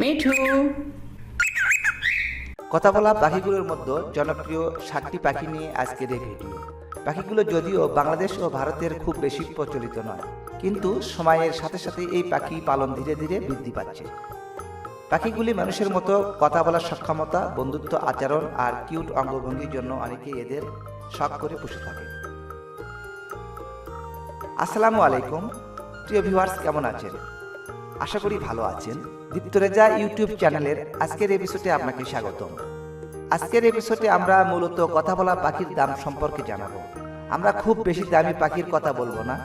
মিঠু কথা বলা পাখিগুলোর মধ্যে জনপ্রিয় সাতটি পাখি নিয়ে আজকের এই ভিডিও পাখিগুলো যদিও বাংলাদেশ ও ভারতের খুব বেশি প্রচলিত নয়, কিন্তু সময়ের সাথে সাথে এই পাখি পালন ধীরে ধীরে বৃদ্ধি পাচ্ছে। পাখিগুলি মানুষের মতো কথা বলার সক্ষমতা, বন্ধুত্ব, আচরণ আর কিউট অঙ্গভঙ্গির জন্য অনেকে এদের শখ করে পুষে থাকে। আসসালামু আলাইকুম। প্রিয় ভিউয়ার্স, কেমন আছেন? আশা করি ভালো আছেন। দীপ্ত রেজা ইউটিউব চ্যানেলের আজকের এপিসোডে আপনাকে স্বাগতম। আজকের এপিসোডে আমরা মূলত কথা বলা পাখির দাম সম্পর্কে জানাব। আমরা খুব বেশি দামি পাখির কথা বলব না।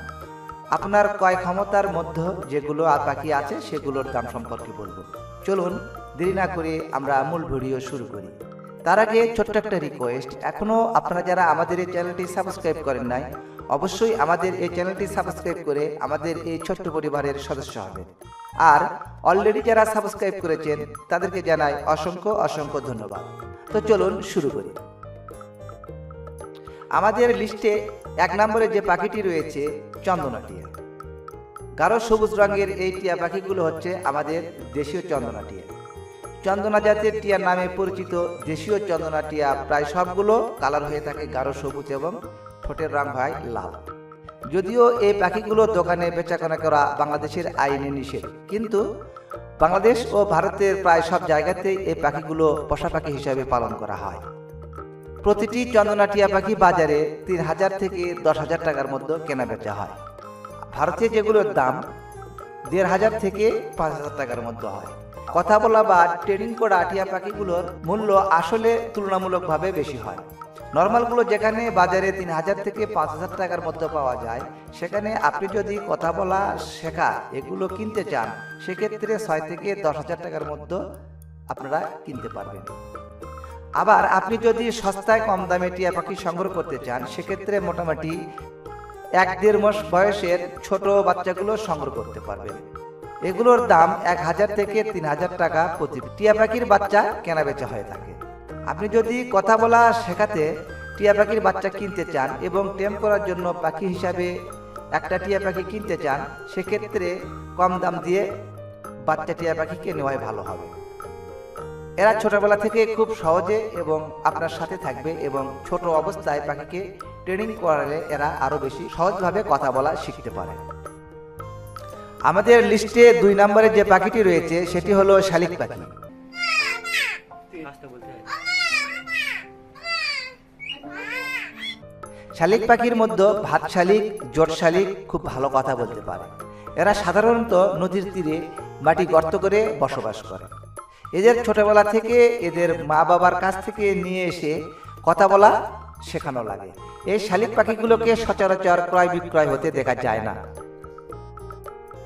আপনার কয় ক্ষমতার মধ্যে যেগুলো পাখি আছে, সেগুলোর দাম সম্পর্কে বলব। চলুন, দেরি না করে আমরা মূল ভিডিও শুরু করি। তার আগে ছোট্ট একটা রিকোয়েস্ট এখনও আপনারা যারা আমাদের এই চ্যানেলটি সাবস্ক্রাইব করেন নাই, অবশ্যই আমাদের এই চ্যানেলটি সাবস্ক্রাইব করে আমাদের এই ছোট্ট পরিবারের সদস্য হবেন। আর অলরেডি যারা সাবস্ক্রাইব করেছেন, তাদেরকে জানাই অসংখ্য অসংখ্য ধন্যবাদ। তো চলুন শুরু করি। আমাদের লিস্টে এক নম্বরে যে পাখিটি রয়েছে চন্দনা টিয়া গাঢ় সবুজ রঙের এই টিয়া পাখিগুলো হচ্ছে আমাদের দেশীয় চন্দনা টিয়া চন্দনা জাতের টিয়ার নামে পরিচিত দেশীয় চন্দনা টিয়া প্রায় সবগুলো কালার হয়ে থাকে গাঢ় সবুজ এবং ঠোঁটের রং হয় লাল। যদিও এই পাখিগুলো দোকানে বেচাকেনা করা বাংলাদেশের আইনে নিষেধ। কিন্তু বাংলাদেশ ও ভারতের প্রায় সব জায়গাতেই এই পাখিগুলো পোষা পাখি হিসাবে পালন করা হয়। প্রতিটি চন্দনা টিয়া পাখি বাজারে তিন হাজার থেকে দশ হাজার টাকার মধ্যে কেনা বেচা হয়। ভারতে যেগুলোর দাম দেড় হাজার থেকে পাঁচ হাজার টাকার মধ্যে হয়। কথা বলা বা ট্রেনিং করা টিয়া পাখিগুলোর মূল্য আসলে তুলনামূলকভাবে বেশি হয়। নর্মালগুলো যেখানে বাজারে তিন হাজার থেকে পাঁচ হাজার টাকার মধ্যে পাওয়া যায়, সেখানে আপনি যদি কথা বলা শেখা, এগুলো কিনতে চান, সেক্ষেত্রে ছয় থেকে দশ হাজার টাকার মধ্যে আপনারা কিনতে পারবেন। আবার আপনি যদি সস্তায় কম দামে টিয়া পাখি সংগ্রহ করতে চান, সেক্ষেত্রে মোটামুটি এক দেড় মাস বয়সের ছোট বাচ্চাগুলো সংগ্রহ করতে পারবেন। এগুলোর দাম এক হাজার থেকে তিন হাজার টাকা প্রতি টিয়া পাখির বাচ্চা কেনা বেচা হয়ে থাকে। আপনি যদি কথা বলা শেখাতে টিয়া পাখির বাচ্চা কিনতে চান এবং টেম করার জন্য পাখি হিসাবে একটা টিয়া পাখি কিনতে চান, সেক্ষেত্রে কম দাম দিয়ে বাচ্চা টিয়া পাখিকে নেওয়াই ভালো হবে। এরা ছোটবেলা থেকে খুব সহজে এবং আপনার সাথে থাকবে এবং ছোট অবস্থায় পাখিকে ট্রেনিং করালে এরা আরও বেশি সহজভাবে কথা বলা শিখতে পারে। আমাদের লিস্টে দুই নম্বরে যে পাখিটি রয়েছে, সেটি হলো শালিক পাখি। শালিক পাখির মধ্যে ভাত শালিক, জোট শালিক খুব ভালো কথা বলতে পারে। এরা সাধারণত নদীর তীরে মাটি গর্ত করে বসবাস করে। এদের ছোটবেলা থেকে এদের মা বাবার কাছ থেকে নিয়ে এসে কথা বলা শেখানো লাগে। এই শালিক পাখিগুলোকে সচরাচর ক্রয় বিক্রয় হতে দেখা যায় না।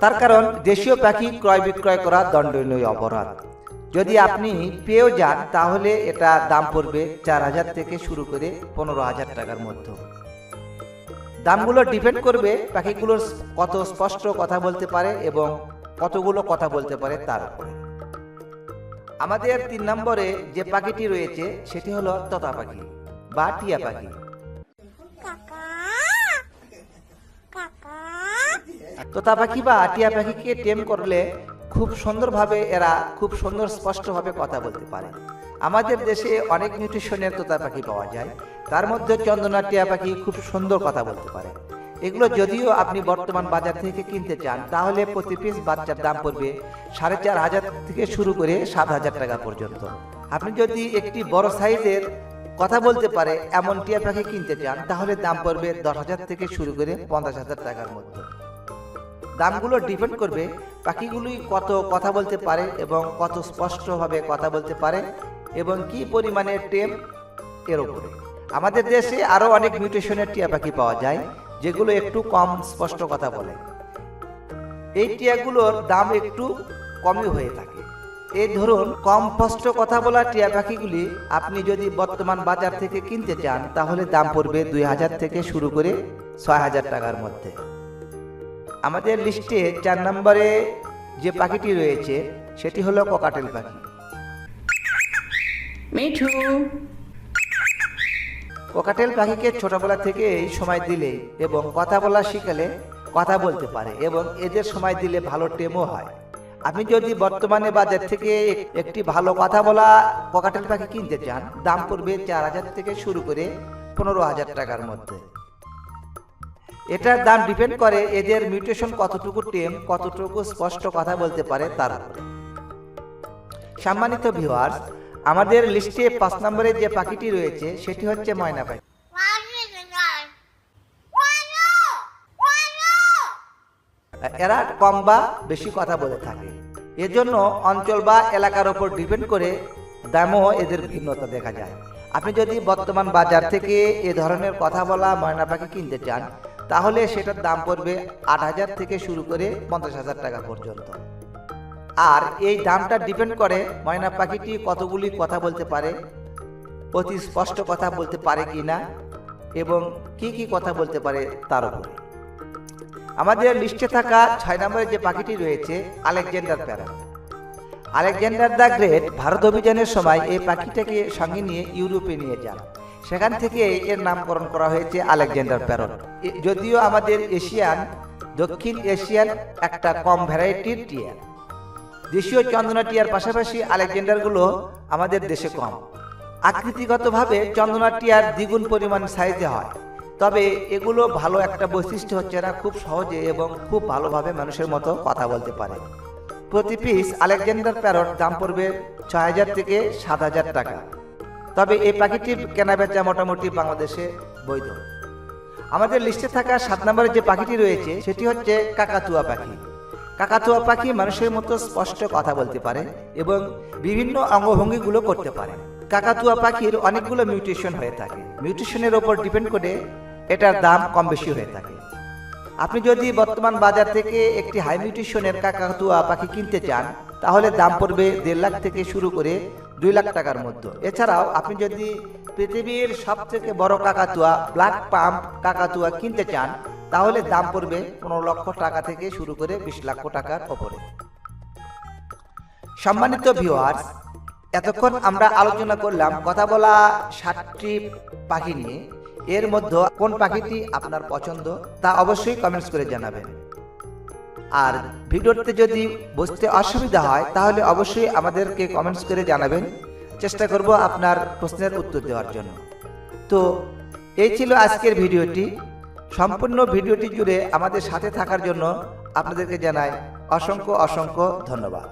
তার কারণ দেশীয় পাখি ক্রয় বিক্রয় করা দণ্ডনীয় অপরাধ। যদি আপনি পেয়েও যান তাহলে এটা দাম পড়বে চার হাজার থেকে শুরু করে পনেরো হাজার টাকার মধ্যে। দামগুলো ডিপেন্ড করবে পাখিগুলোর কত স্পষ্ট কথা বলতে পারে এবং কতগুলো কথা বলতে পারে তার উপরে। আমাদের তিন নম্বরে যে পাখিটি রয়েছে সেটি হলো তোতা পাখি বা টিয়া পাখি। তোতা পাখি বা টিয়া পাখিকে টেম করলে খুব সুন্দরভাবে এরা খুব সুন্দর স্পষ্টভাবে কথা বলতে পারে। আমাদের দেশে অনেক নিউট্রিশনের তোতা পাখি পাওয়া যায়। তার মধ্যে চন্দনা টিয়া পাখি খুব সুন্দর কথা বলতে পারে। এগুলো যদিও আপনি বর্তমান বাজার থেকে কিনতে চান, তাহলে প্রতি পিস বাচ্চার দাম পড়বে সাড়ে চার হাজার থেকে শুরু করে সাত হাজার টাকা পর্যন্ত। আপনি যদি একটি বড় সাইজের কথা বলতে পারে এমন টিয়া পাখি কিনতে চান, তাহলে দাম পড়বে দশ হাজার থেকে শুরু করে পঞ্চাশ হাজার টাকার মধ্যে। দামগুলো ডিপেন্ড করবে পাখিগুলি কত কথা বলতে পারে এবং কত স্পষ্টভাবে কথা বলতে পারে এবং কি পরিমাণে টেম এর উপরে। আমাদের দেশে আরও অনেক মিউটেশনের টিয়া পাখি পাওয়া যায়, যেগুলো একটু কম স্পষ্ট কথা বলে। এই টিয়াগুলোর দাম একটু কমই হয়ে থাকে। এই ধরুন, কম স্পষ্ট কথা বলা টিয়া পাখিগুলি আপনি যদি বর্তমান বাজার থেকে কিনতে চান, তাহলে দাম পড়বে দুই হাজার থেকে শুরু করে ছয় হাজার টাকার মধ্যে। আমাদের লিস্টে চার নম্বরে যে পাখিটি রয়েছে সেটি হলো ককাটেল পাখি। মিঠু। কোকাটেল পাখিকে ছোটবেলা থেকেই সময় দিলে এবং কথা বলা শিখালে কথা বলতে পারে এবং এদের সময় দিলে ভালো টেমও হয়। আপনি যদি বর্তমানে বাজার থেকে একটি ভালো কথা বলা পকাটেল পাখি কিনতে চান দাম পড়বে চার হাজার থেকে শুরু করে পনেরো হাজার টাকার মধ্যে। এটার দাম ডিপেন্ড করে এদের মিউটেশন কতটুকু টেম কতটুকু স্পষ্ট কথা বলতে পারে তার। উপরে সম্মানিত ভিউয়ার্স আমাদের লিস্টে পাঁচ নম্বরে যে পাখিটি রয়েছে, সেটি হচ্ছে ময়না পাখি। এরা কম বা বেশি কথা বলে থাকে। এজন্য অঞ্চল বা এলাকার উপর ডিপেন্ড করে দামও এদের ভিন্নতা দেখা যায়। আপনি যদি বর্তমান বাজার থেকে এ ধরনের কথা বলা ময়না পাখি কিনতে চান তাহলে সেটার দাম পড়বে আট হাজার থেকে শুরু করে পঞ্চাশ হাজার টাকা পর্যন্ত। আর এই দামটা ডিপেন্ড করে ময়না পাখিটি কতগুলি কথা বলতে পারে, অতি স্পষ্ট কথা বলতে পারে কি না, এবং কি কি কথা বলতে পারে তার উপরে। আমাদের লিস্টে থাকা ছয় নম্বরের যে পাখিটি রয়েছে, আলেকজান্ডার প্যারা। আলেকজান্ডার দ্য গ্রেট ভারত অভিযানের সময় এই পাখিটাকে সঙ্গে নিয়ে ইউরোপে নিয়ে যান। সেখান থেকে এর নামকরণ করা হয়েছে আলেকজান্ডার প্যারট। যদিও আমাদের এশিয়ান, দক্ষিণ এশিয়ান একটা কম ভ্যারাইটির টিয়া। দেশীয় চন্দনা টিয়ার পাশাপাশি আলেকজান্ডারগুলো আমাদের দেশে কম। আকৃতিগতভাবে চন্দনা টিয়ার দ্বিগুণ পরিমাণ সাইজে হয়। তবে এগুলো ভালো একটা বৈশিষ্ট্য হচ্ছে এরা খুব সহজে এবং খুব ভালোভাবে মানুষের মতো কথা বলতে পারে। প্রতি পিস আলেকজান্ডার প্যারট দাম পড়বে ছয় হাজার থেকে সাত হাজার টাকা। তবে এই পাখিটির কেনাবেচা মোটামুটি বাংলাদেশে বৈধ। আমাদের লিস্টে থাকা সাত নম্বরের যে পাখিটি রয়েছে, সেটি হচ্ছে কাকাতুয়া পাখি। কাকাতুয়া পাখি মানুষের মতো স্পষ্ট কথা বলতে পারে এবং বিভিন্ন অঙ্গভঙ্গিগুলো করতে পারে। কাকাতুয়া পাখির অনেকগুলো মিউটেশন হয়ে থাকে। মিউটেশনের ওপর ডিপেন্ড করে এটার দাম কম বেশি হয়ে থাকে। আপনি যদি বর্তমান বাজার থেকে একটি হাই মিউটেশনের কাকাতুয়া পাখি কিনতে চান, তাহলে দাম পড়বে দেড় লাখ থেকে শুরু করে দুই লাখ টাকার মধ্যে। এছাড়াও আপনি যদি পৃথিবীর সব থেকে বড় কাকাতুয়া, ব্ল্যাক পাম্প কাকাতুয়া কিনতে চান, তাহলে দাম পড়বে পনেরো লক্ষ টাকা থেকে শুরু করে বিশ লক্ষ টাকার ওপরে। সম্মানিত ভিউয়ার্স এতক্ষণ আমরা আলোচনা করলাম কথা বলা সাতটি পাখি নিয়ে। এর মধ্যে কোন পাখিটি আপনার পছন্দ তা অবশ্যই কমেন্টস করে জানাবেন। আর ভিডিওতে যদি বুঝতে অসুবিধা হয়, তাহলে অবশ্যই আমাদেরকে কমেন্টস করে জানাবেন। চেষ্টা করব আপনার প্রশ্নের উত্তর দেওয়ার জন্য। তো, এই ছিল আজকের ভিডিওটি। সম্পূর্ণ ভিডিওটি জুড়ে আমাদের সাথে থাকার জন্য আপনাদেরকে জানাই অসংখ্য অসংখ্য ধন্যবাদ।